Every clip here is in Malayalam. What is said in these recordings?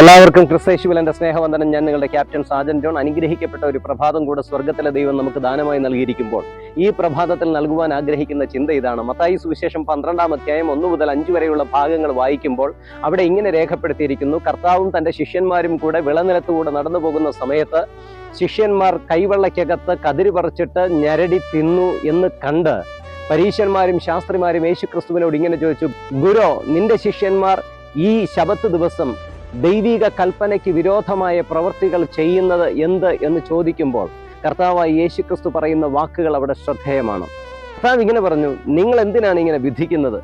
എല്ലാവർക്കും ക്രിസ്തേശുവിലെ സ്നേഹവന്ദനം. ഞാൻ നിങ്ങളുടെ ക്യാപ്റ്റൻ സാജൻ ജോൺ. അനുഗ്രഹിക്കപ്പെട്ട ഒരു പ്രഭാതം കൂടെ സ്വർഗത്തിലെ ദൈവം നമുക്ക് ദാനമായി നൽകിയിരിക്കുമ്പോൾ ഈ പ്രഭാതത്തിൽ നൽകുവാൻ ആഗ്രഹിക്കുന്ന ചിന്ത ഇതാണ്. മത്തായി സുവിശേഷം പന്ത്രണ്ടാം അധ്യായം ഒന്ന് മുതൽ അഞ്ച് വരെയുള്ള ഭാഗങ്ങൾ വായിക്കുമ്പോൾ അവിടെ ഇങ്ങനെ രേഖപ്പെടുത്തിയിരിക്കുന്നു. കർത്താവും തന്റെ ശിഷ്യന്മാരും കൂടെ വിളനിലത്തുകൂടെ നടന്നു പോകുന്ന സമയത്ത് ശിഷ്യന്മാർ കൈവെള്ളയ്ക്കകത്ത് കതിര് പറിച്ചിട്ട് ഞരടി തിന്നു എന്ന് കണ്ട് പരീശന്മാരും ശാസ്ത്രിമാരും യേശു ക്രിസ്തുവിനോട് ഇങ്ങനെ ചോദിച്ചു ഗുരോ നിന്റെ ശിഷ്യന്മാർ ഈ ശബത്ത് ദിവസം ദൈവിക കൽപ്പനയ്ക്ക് വിരോധമായ പ്രവൃത്തികൾ ചെയ്യുന്നത് എന്ത് എന്ന് ചോദിക്കുമ്പോൾ കർത്താവായ യേശു ക്രിസ്തു പറയുന്ന വാക്കുകൾ അവിടെ ശ്രദ്ധേയമാണ്. കർത്താവ് ഇങ്ങനെ പറഞ്ഞു നിങ്ങൾ എന്തിനാണ് ഇങ്ങനെ വിധിക്കുന്നത്?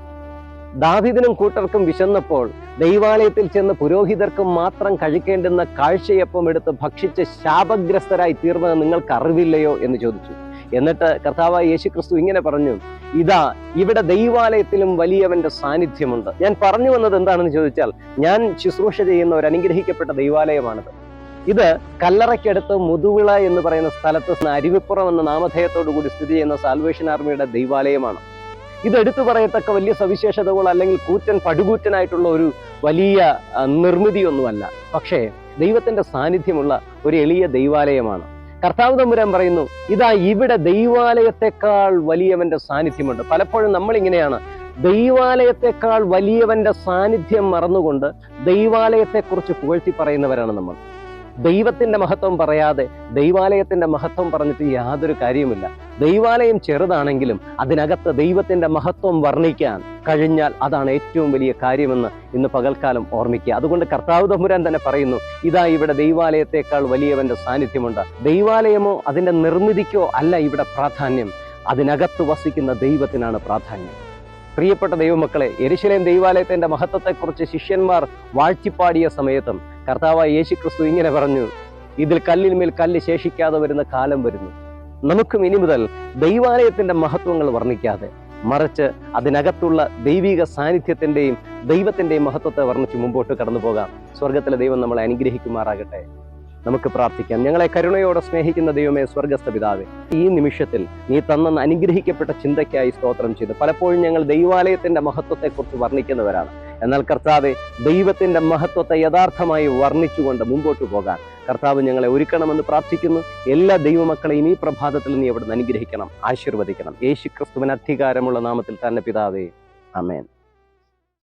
ദാവിദിനും കൂട്ടർക്കും വിശന്നപ്പോൾ ദൈവാലയത്തിൽ ചെന്ന് പുരോഹിതർക്കും മാത്രം കഴിക്കേണ്ടുന്ന കാഴ്ചയപ്പം എടുത്ത് ഭക്ഷിച്ച് ശാപഗ്രസ്തരായി തീർന്നത് നിങ്ങൾക്ക് അറിവില്ലയോ? എന്ന് ചോദിച്ചു. എന്നിട്ട് കർത്താവായ യേശു ക്രിസ്തു ഇങ്ങനെ പറഞ്ഞു ഇതാ ഇവിടെ ദൈവാലയത്തിലും വലിയവന്റെ സാന്നിധ്യമുണ്ട്. ഞാൻ പറഞ്ഞു വന്നത് എന്താണെന്ന് ചോദിച്ചാൽ ഞാൻ ശുശ്രൂഷ ചെയ്യുന്ന ഒരു അനുഗ്രഹിക്കപ്പെട്ട ദൈവാലയമാണിത്. ഇത് കല്ലറയ്ക്കടുത്ത് മുതുവിള എന്ന് പറയുന്ന സ്ഥലത്ത് അരുവിപ്പുറം എന്ന നാമധേയത്തോടു കൂടി സ്ഥിതി ചെയ്യുന്ന സാൽവേഷൻ ആർമിയുടെ ദൈവാലയമാണ്. ഇത് എടുത്തു പറയത്തക്ക വലിയ സവിശേഷതകൾ അല്ലെങ്കിൽ കൂറ്റൻ പടുകൂറ്റനായിട്ടുള്ള ഒരു വലിയ നിർമ്മിതിയൊന്നുമല്ല. പക്ഷേ ദൈവത്തിന്റെ സാന്നിധ്യമുള്ള ഒരു എളിയ ദൈവാലയമാണ്. കർത്താവ് തമ്പുരാൻ പറയുന്നു ഇതാ ഇവിടെ ദൈവാലയത്തെക്കാൾ വലിയവന്റെ സാന്നിധ്യമുണ്ട്. പലപ്പോഴും നമ്മൾ ഇങ്ങനെയാണ് ദൈവാലയത്തെക്കാൾ വലിയവന്റെ സാന്നിധ്യം മറന്നുകൊണ്ട് ദൈവാലയത്തെക്കുറിച്ച് പുകഴ്ത്തി പറയുന്നവരാണ് നമ്മൾ. ദൈവത്തിന്റെ മഹത്വം പറയാതെ ദൈവാലയത്തിന്റെ മഹത്വം പറഞ്ഞിട്ട് യാതൊരു കാര്യവുമില്ല. ദൈവാലയം ചെറുതാണെങ്കിലും അതിനകത്ത് ദൈവത്തിന്റെ മഹത്വം വർണിക്കാൻ കഴിഞ്ഞാൽ അതാണ് ഏറ്റവും വലിയ കാര്യമെന്ന് ഇന്ന് പകൽക്കാലം ഓർമ്മിക്കുക. അതുകൊണ്ട് കർത്താവ് തമ്പുരാൻ തന്നെ പറയുന്നു ഇതാ ഇവിടെ ദൈവാലയത്തെക്കാൾ വലിയവന്റെ സാന്നിധ്യമുണ്ട്. ദൈവാലയമോ അതിന്റെ നിർമ്മിതിക്കോ അല്ല ഇവിടെ പ്രാധാന്യം. അതിനകത്ത് വസിക്കുന്ന ദൈവത്തിനാണ് പ്രാധാന്യം. പ്രിയപ്പെട്ട ദൈവമക്കളെ എരിശിലേം ദൈവാലയത്തിന്റെ മഹത്വത്തെക്കുറിച്ച് ശിഷ്യന്മാർ വാഴ്ത്തിപ്പാടിയ സമയത്തും കർത്താവായ യേശു ക്രിസ്തു ഇങ്ങനെ പറഞ്ഞു ഇതിൽ കല്ലിന്മേൽ കല്ല് ശേഷിക്കാതെ വരുന്ന കാലം വരുന്നു. നമുക്കും ഇനി മുതൽ ദൈവാലയത്തിന്റെ മഹത്വങ്ങൾ വർണിക്കാതെ മറിച്ച് അതിനകത്തുള്ള ദൈവിക സാന്നിധ്യത്തിന്റെയും ദൈവത്തിന്റെയും മഹത്വത്തെ വർണിച്ച് മുമ്പോട്ട് കടന്നു പോകാം സ്വർഗത്തിലെ ദൈവം നമ്മളെ അനുഗ്രഹിക്കുമാറാകട്ടെ. നമുക്ക് പ്രാർത്ഥിക്കാം. ഞങ്ങളെ കരുണയോടെ സ്നേഹിക്കുന്ന ദൈവമേ സ്വർഗസ്ഥ പിതാവേ ഈ നിമിഷത്തിൽ നീ തന്നെന്ന് അനുഗ്രഹിക്കപ്പെട്ട ചിന്തയ്ക്കായി സ്തോത്രം ചെയ്തു. പലപ്പോഴും ഞങ്ങൾ ദൈവാലയത്തിന്റെ മഹത്വത്തെക്കുറിച്ച് വർണിക്കുന്നവരാണ്. എന്നാൽ കർത്താവ് ദൈവത്തിന്റെ മഹത്വത്തെ യഥാർത്ഥമായി വർണിച്ചുകൊണ്ട് മുമ്പോട്ട് പോകാൻ കർത്താവ് ഞങ്ങളെ ഒരുക്കണമെന്ന് പ്രാർത്ഥിക്കുന്നു. എല്ലാ ദൈവമക്കളെയും ഈ പ്രഭാതത്തിൽ നീ അവിടെ അനുഗ്രഹിക്കണം ആശീർവദിക്കണം. യേശു ക്രിസ്തുവിന് അധികാരമുള്ള നാമത്തിൽ തന്നെ പിതാവേ അമേൻ